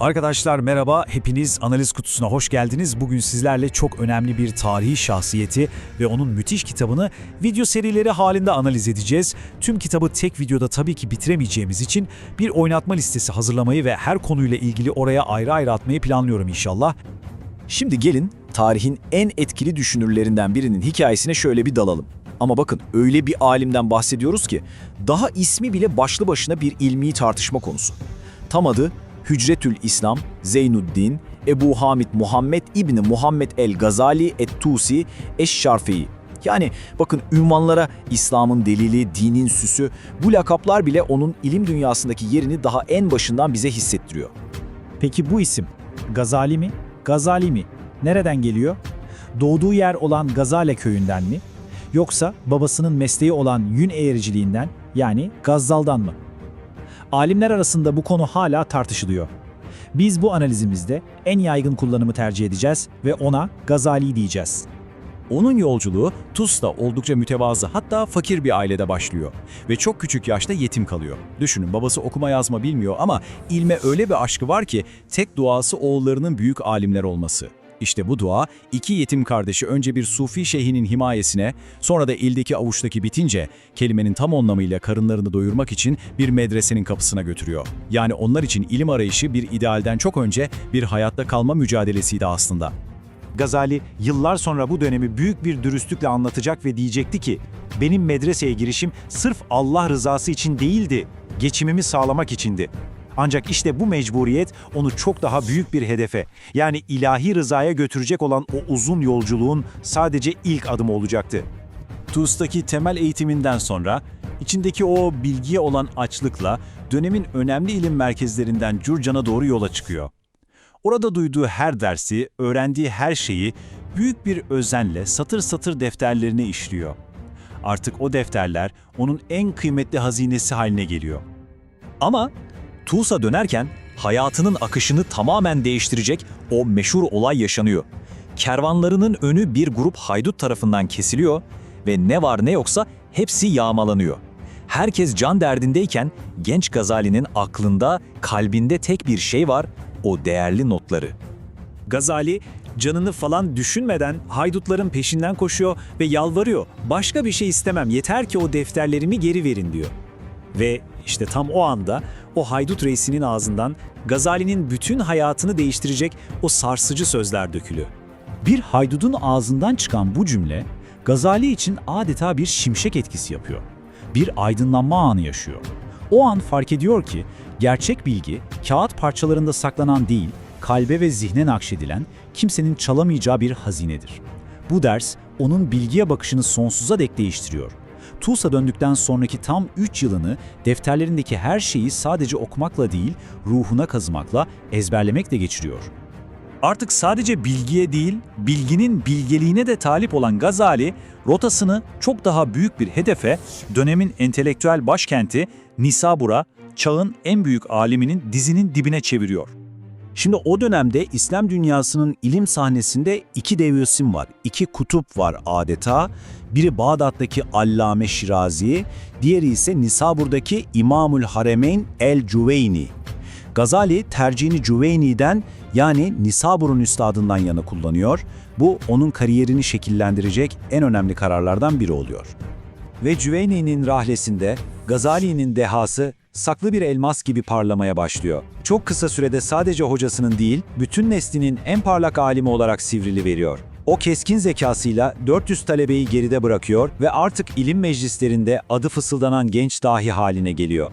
Arkadaşlar merhaba, hepiniz analiz kutusuna hoş geldiniz. Bugün sizlerle çok önemli bir tarihi şahsiyeti ve onun müthiş kitabını video serileri halinde analiz edeceğiz. Tüm kitabı tek videoda tabii ki bitiremeyeceğimiz için bir oynatma listesi hazırlamayı ve her konuyla ilgili oraya ayrı ayrı atmayı planlıyorum inşallah. Şimdi gelin tarihin en etkili düşünürlerinden birinin hikayesine şöyle bir dalalım. Ama bakın öyle bir alimden bahsediyoruz ki daha ismi bile başlı başına bir ilmi tartışma konusu. Tam adı Hücretül İslam Zeynuddin Ebu Hamid Muhammed İbni Muhammed el Gazali et-Tusi Eş-Şarfeyi. Yani bakın ünvanlara İslam'ın delili, dinin süsü, bu lakaplar bile onun ilim dünyasındaki yerini daha en başından bize hissettiriyor. Peki bu isim Gazali mi? Gazali mi? Nereden geliyor? Doğduğu yer olan Gazale köyünden mi? Yoksa babasının mesleği olan yün eğericiliğinden yani Gazzal'dan mı? Alimler arasında bu konu hala tartışılıyor. Biz bu analizimizde en yaygın kullanımı tercih edeceğiz ve ona Gazali diyeceğiz. Onun yolculuğu Tus'ta oldukça mütevazı hatta fakir bir ailede başlıyor ve çok küçük yaşta yetim kalıyor. Düşünün babası okuma yazma bilmiyor ama ilme öyle bir aşkı var ki tek duası oğullarının büyük alimler olması. İşte bu dua iki yetim kardeşi önce bir sufi şeyhinin himayesine sonra da ildeki avuçtaki bitince kelimenin tam anlamıyla karınlarını doyurmak için bir medresenin kapısına götürüyor. Yani onlar için ilim arayışı bir idealden çok önce bir hayatta kalma mücadelesiydi aslında. Gazali yıllar sonra bu dönemi büyük bir dürüstlükle anlatacak ve diyecekti ki benim medreseye girişim sırf Allah rızası için değildi, geçimimi sağlamak içindi. Ancak işte bu mecburiyet onu çok daha büyük bir hedefe, yani ilahi rızaya götürecek olan o uzun yolculuğun sadece ilk adımı olacaktı. TUS'taki temel eğitiminden sonra içindeki o bilgiye olan açlıkla dönemin önemli ilim merkezlerinden Curcan'a doğru yola çıkıyor. Orada duyduğu her dersi, öğrendiği her şeyi büyük bir özenle satır satır defterlerine işliyor. Artık o defterler onun en kıymetli hazinesi haline geliyor. Ama Tuls'a dönerken hayatının akışını tamamen değiştirecek o meşhur olay yaşanıyor. Kervanlarının önü bir grup haydut tarafından kesiliyor ve ne var ne yoksa hepsi yağmalanıyor. Herkes can derdindeyken genç Gazali'nin aklında, kalbinde tek bir şey var, o değerli notları. Gazali canını falan düşünmeden haydutların peşinden koşuyor ve yalvarıyor. Başka bir şey istemem yeter ki o defterlerimi geri verin diyor. Ve işte tam o anda o haydut reisinin ağzından Gazali'nin bütün hayatını değiştirecek o sarsıcı sözler dökülüyor. Bir haydudun ağzından çıkan bu cümle Gazali için adeta bir şimşek etkisi yapıyor. Bir aydınlanma anı yaşıyor. O an fark ediyor ki gerçek bilgi kağıt parçalarında saklanan değil, kalbe ve zihne nakşedilen, kimsenin çalamayacağı bir hazinedir. Bu ders onun bilgiye bakışını sonsuza dek değiştiriyor. Tulsa döndükten sonraki tam 3 yılını defterlerindeki her şeyi sadece okumakla değil, ruhuna kazımakla, ezberlemekle geçiriyor. Artık sadece bilgiye değil, bilginin bilgeliğine de talip olan Gazali, rotasını çok daha büyük bir hedefe, dönemin entelektüel başkenti Nisabur'a, çağın en büyük aliminin dizinin dibine çeviriyor. Şimdi o dönemde İslam dünyasının ilim sahnesinde iki dev var, iki kutup var adeta. Biri Bağdat'taki Allame Şirazi, diğeri ise Nisabur'daki İmamül Haremeyn el-Cüveyni. Gazali tercihini Cüveyni'den yani Nisabur'un üstadından yana kullanıyor. Bu onun kariyerini şekillendirecek en önemli kararlardan biri oluyor. Ve Cüveyni'nin rahlesinde Gazali'nin dehası saklı bir elmas gibi parlamaya başlıyor. Çok kısa sürede sadece hocasının değil, bütün neslinin en parlak alimi olarak sivrili veriyor. O keskin zekasıyla 400 talebeyi geride bırakıyor ve artık ilim meclislerinde adı fısıldanan genç dahi haline geliyor.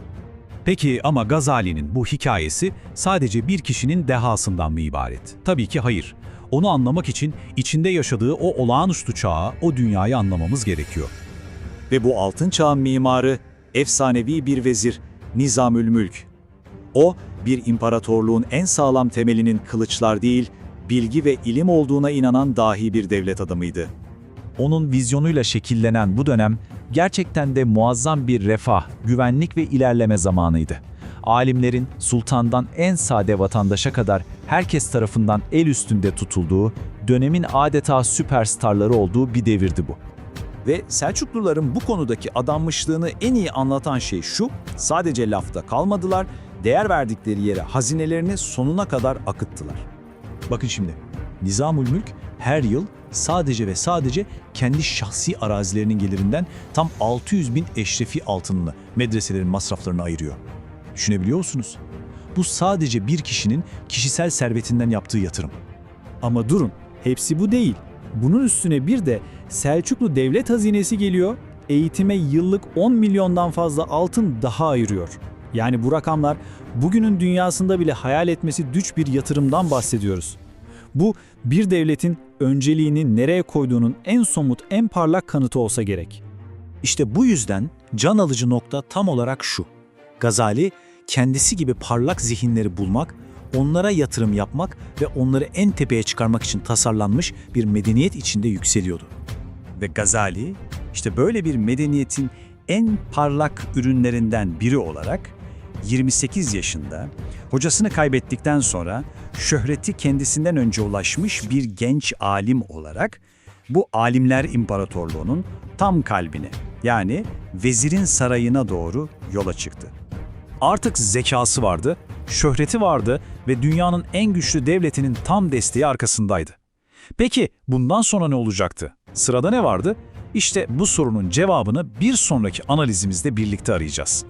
Peki ama Gazali'nin bu hikayesi sadece bir kişinin dehasından mı ibaret? Tabii ki hayır. Onu anlamak için içinde yaşadığı o olağanüstü çağı, o dünyayı anlamamız gerekiyor. Ve bu altın çağın mimarı, efsanevi bir vezir, Nizamül Mülk. O, bir imparatorluğun en sağlam temelinin kılıçlar değil, bilgi ve ilim olduğuna inanan dahi bir devlet adamıydı. Onun vizyonuyla şekillenen bu dönem gerçekten de muazzam bir refah, güvenlik ve ilerleme zamanıydı. Alimlerin sultandan en sade vatandaşa kadar herkes tarafından el üstünde tutulduğu, dönemin adeta süperstarları olduğu bir devirdi bu. Ve Selçukluların bu konudaki adanmışlığını en iyi anlatan şey şu, sadece lafta kalmadılar, değer verdikleri yere hazinelerini sonuna kadar akıttılar. Bakın şimdi, Nizamül Mülk her yıl sadece ve sadece kendi şahsi arazilerinin gelirinden tam 600 bin eşrefi altınını medreselerin masraflarına ayırıyor. Düşünebiliyor musunuz? Bu sadece bir kişinin kişisel servetinden yaptığı yatırım. Ama durun, hepsi bu değil. Bunun üstüne bir de Selçuklu Devlet Hazinesi geliyor, eğitime yıllık 10 milyondan fazla altın daha ayırıyor. Yani bu rakamlar bugünün dünyasında bile hayal etmesi güç bir yatırımdan bahsediyoruz. Bu bir devletin önceliğini nereye koyduğunun en somut, en parlak kanıtı olsa gerek. İşte bu yüzden can alıcı nokta tam olarak şu. Gazali kendisi gibi parlak zihinleri bulmak, onlara yatırım yapmak ve onları en tepeye çıkarmak için tasarlanmış bir medeniyet içinde yükseliyordu. Ve Gazali işte böyle bir medeniyetin en parlak ürünlerinden biri olarak 28 yaşında hocasını kaybettikten sonra şöhreti kendisinden önce ulaşmış bir genç alim olarak bu alimler imparatorluğunun tam kalbine yani vezirin sarayına doğru yola çıktı. Artık zekası vardı, şöhreti vardı ve dünyanın en güçlü devletinin tam desteği arkasındaydı. Peki bundan sonra ne olacaktı? Sırada ne vardı? İşte bu sorunun cevabını bir sonraki analizimizde birlikte arayacağız.